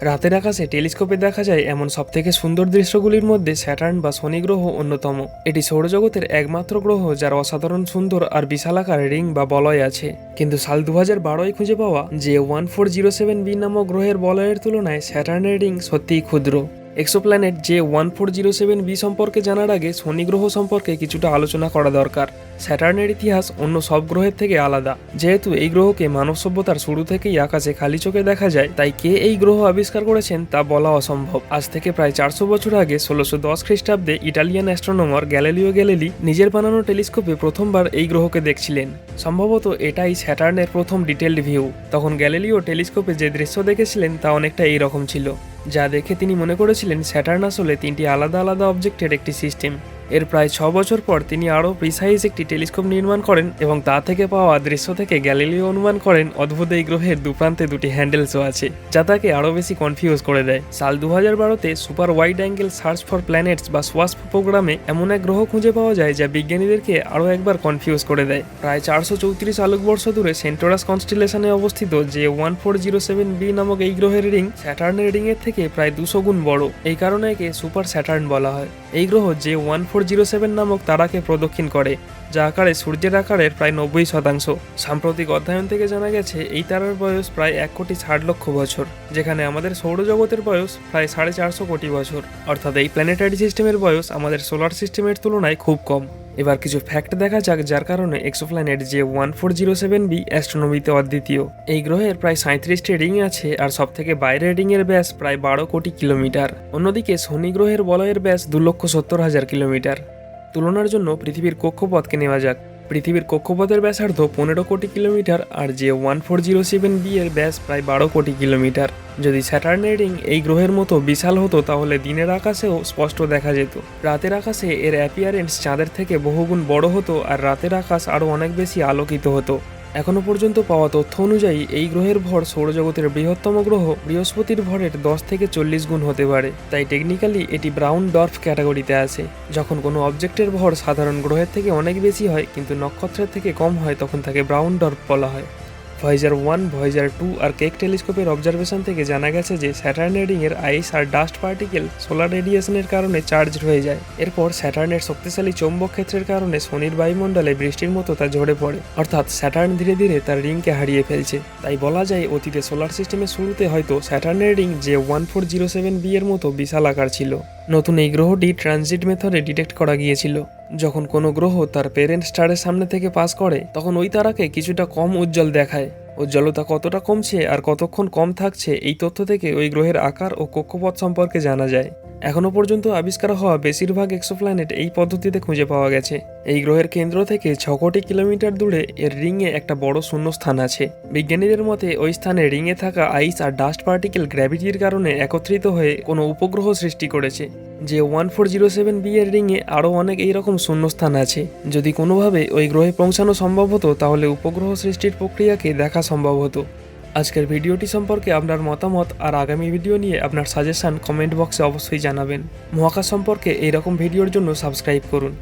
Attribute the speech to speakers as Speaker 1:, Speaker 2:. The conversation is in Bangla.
Speaker 1: রাতের আকাশে টেলিস্কোপে দেখা যায় এমন সবথেকে সুন্দর দৃশ্যগুলির মধ্যে স্যাটার্ন বা শনি গ্রহ অন্যতম। এটি সৌরজগতের একমাত্র গ্রহ যার অসাধারণ, সুন্দর আর বিশালাকার রিং বা বলয় আছে। কিন্তু সাল দু হাজার খুঁজে পাওয়া J one four zero seven B নামক গ্রহের বলয়ের তুলনায় স্যাটার্নের রিং সত্যিই ক্ষুদ্র। Exoplanet J one four zero seven B সম্পর্কে জানার আগে শনি গ্রহ সম্পর্কে কিছুটা আলোচনা করা দরকার। স্যাটার্নের ইতিহাস অন্য সব গ্রহের থেকে আলাদা। যেহেতু এই গ্রহকে মানব সভ্যতার শুরু থেকেই আকাশে খালি চোখে দেখা যায়, তাই কে এই গ্রহ আবিষ্কার করেছেন তা বলা অসম্ভব। আজ থেকে প্রায় চারশো বছর আগে ষোলোশো দশ খ্রিস্টাব্দে ইটালিয়ান অ্যাস্ট্রোনমার গ্যালিলিও গ্যালিলি নিজের বানানো টেলিস্কোপে প্রথমবার এই গ্রহকে দেখছিলেন। সম্ভবত এটাই স্যাটার্নের প্রথম ডিটেলড ভিউ। তখন গ্যালিলিও টেলিস্কোপে যে দৃশ্য দেখেছিলেন তা অনেকটা এই রকম ছিল। যা দেখে তিনি মনে করেছিলেন স্যাটার্ন আসলে তিনটি আলাদা আলাদা অবজেক্টের একটি সিস্টেম এর প্রায় ছ বছর পর তিনি আরও প্রিসাইজ একটি টেলিস্কোপ নির্মাণ করেন এবং তা থেকে পাওয়া দৃশ্য থেকে গ্যালিলিও অনুমান করেন, অদ্ভুত এই গ্রহের দুপ্রান্তে দুটি হ্যান্ডেলসও আছে, যা তাকে আরও বেশি কনফিউজ করে দেয়। সাল দু হাজার বারোতে super wide angle search for planets বা সোয়াসপ প্রোগ্রামে এমন এক গ্রহ খুঁজে পাওয়া যায় যা বিজ্ঞানীদেরকে আরও একবার কনফিউজ করে দেয়। প্রায় চারশো চৌত্রিশ আলোকবর্ষ দূরে সেন্টোরাস কনস্টিলেশনে অবস্থিত J one four zero seven B নামক এই গ্রহের রিং স্যাটার্নের রিংয়ের থেকে প্রায় দুশো গুণ বড়। এই কারণে একে সুপার স্যাটার্ন বলা হয়। এই গ্রহ যে ওয়ান ফোর জিরো সেভেন নামক তারাকে প্রদক্ষিণ করে, যা আকারে সূর্যের আকারের প্রায় নব্বই শতাংশ। সাম্প্রতিক অধ্যয়ন থেকে জানা গেছে, এই তারার বয়স প্রায় এক কোটি ষাট লক্ষ বছর, যেখানে আমাদের সৌরজগতের বয়স প্রায় সাড়ে চারশো কোটি বছর। অর্থাৎ এই প্ল্যানেটারি সিস্টেমের বয়স আমাদের সোলার সিস্টেমের তুলনায় খুব কম। এবার কিছু ফ্যাক্ট দেখা যাক, যার কারণে exoplanet J one four zero seven B অ্যাস্ট্রোনমিতে অদ্বিতীয়। এই গ্রহের প্রায় সাঁত্রিশটি রিং আছে আর সব থেকে বাইরের রিংয়ের ব্যাস প্রায় বারো কোটি কিলোমিটার। অন্যদিকে শনি গ্রহের বলয়ের ব্যাস দু লক্ষ সত্তর হাজার কিলোমিটার। তুলনার জন্য পৃথিবীর কক্ষপথকে নেওয়া যাক। পৃথিবীর কক্ষপথের ব্যাসার্ধ পনেরো কোটি কিলোমিটার আর J one four zero seven B এর ব্যাস প্রায় বারো কোটি কিলোমিটার। যদি স্যাটার্নের রিং এই গ্রহের মতো বিশাল হতো, তাহলে দিনের আকাশেও স্পষ্ট দেখা যেত। রাতের আকাশে এর অ্যাপিয়ারেন্স চাঁদের থেকে বহুগুণ বড় হতো আর রাতের আকাশ আরও অনেক বেশি আলোকিত হতো। এখনও পর্যন্ত পাওয়া তথ্য অনুযায়ী এই গ্রহের ভর সৌরজগতের বৃহত্তম গ্রহ বৃহস্পতির ভরের দশ থেকে চল্লিশ গুণ হতে পারে। তাই টেকনিক্যালি এটি ব্রাউন ডর্ফ ক্যাটাগরিতে আছে। যখন কোনো অবজেক্টের ভর সাধারণ গ্রহের থেকে অনেক বেশি হয়, কিন্তু নক্ষত্রের থেকে কম হয়, তখন তাকে ব্রাউন ডর্ফ বলা হয়। ভয়েজার ওয়ান, ভয়েজার টু আর কেক টেলিস্কোপের অবজারভেশন থেকে জানা গেছে যে স্যাটার্নের রিংয়ের আইস আর ডাস্ট পার্টিকেল সোলার রেডিয়েশনের কারণে চার্জ হয়ে যায়। এরপর স্যাটার্নের শক্তিশালী চৌম্বক ক্ষেত্রের কারণে শনির বায়ুমণ্ডলে বৃষ্টির মতো তা ঝরে পড়ে। অর্থাৎ স্যাটার্ন ধীরে ধীরে তার রিংকে হারিয়ে ফেলছে। তাই বলা যায় অতীতে সোলার সিস্টেমের শুরুতে হয়তো স্যাটার্নের ring J one four zero seven B এর মতো বিশাল আকার ছিল। নতুন এই গ্রহটি ট্রানজিট মেথডে ডিটেক্ট করা গিয়েছিল। যখন কোনো গ্রহ তার পেরেন্ট স্টারের সামনে থেকে পাস করে, তখন ওই তারাকে কিছুটা কম উজ্জ্বল দেখায়। উজ্জ্বলতা কতটা কমছে আর কতক্ষণ কম থাকছে এই তথ্য থেকে ওই গ্রহের আকার ও কক্ষপথ সম্পর্কে জানা যায়। এখনও পর্যন্ত আবিষ্কার হওয়া বেশিরভাগ এক্সোপ্ল্যানেট এই পদ্ধতিতে খুঁজে পাওয়া গেছে। এই গ্রহের কেন্দ্র থেকে ছ কোটি কিলোমিটার দূরে এর রিংয়ে একটা বড় শূন্য স্থান আছে। বিজ্ঞানীদের মতে, ওই স্থানে রিংয়ে থাকা আইস আর ডাস্ট পার্টিকেল গ্র্যাভিটির কারণে একত্রিত হয়ে কোনো উপগ্রহ সৃষ্টি করেছে, J one four zero seven B এর রিংয়ে আরও অনেক এইরকম শূন্যস্থান আছে। যদি কোনোভাবে ওই গ্রহে পৌঁছানো সম্ভব হতো, তাহলে উপগ্রহ সৃষ্টির প্রক্রিয়াকে দেখা সম্ভব হতো। আজকের ভিডিওটি সম্পর্কে আপনার মতামত আর আগামী ভিডিও নিয়ে আপনার সাজেশান কমেন্ট বক্সে অবশ্যই জানাবেন। মহাকাশ সম্পর্কে এইরকম ভিডিওর জন্য সাবস্ক্রাইব করুন।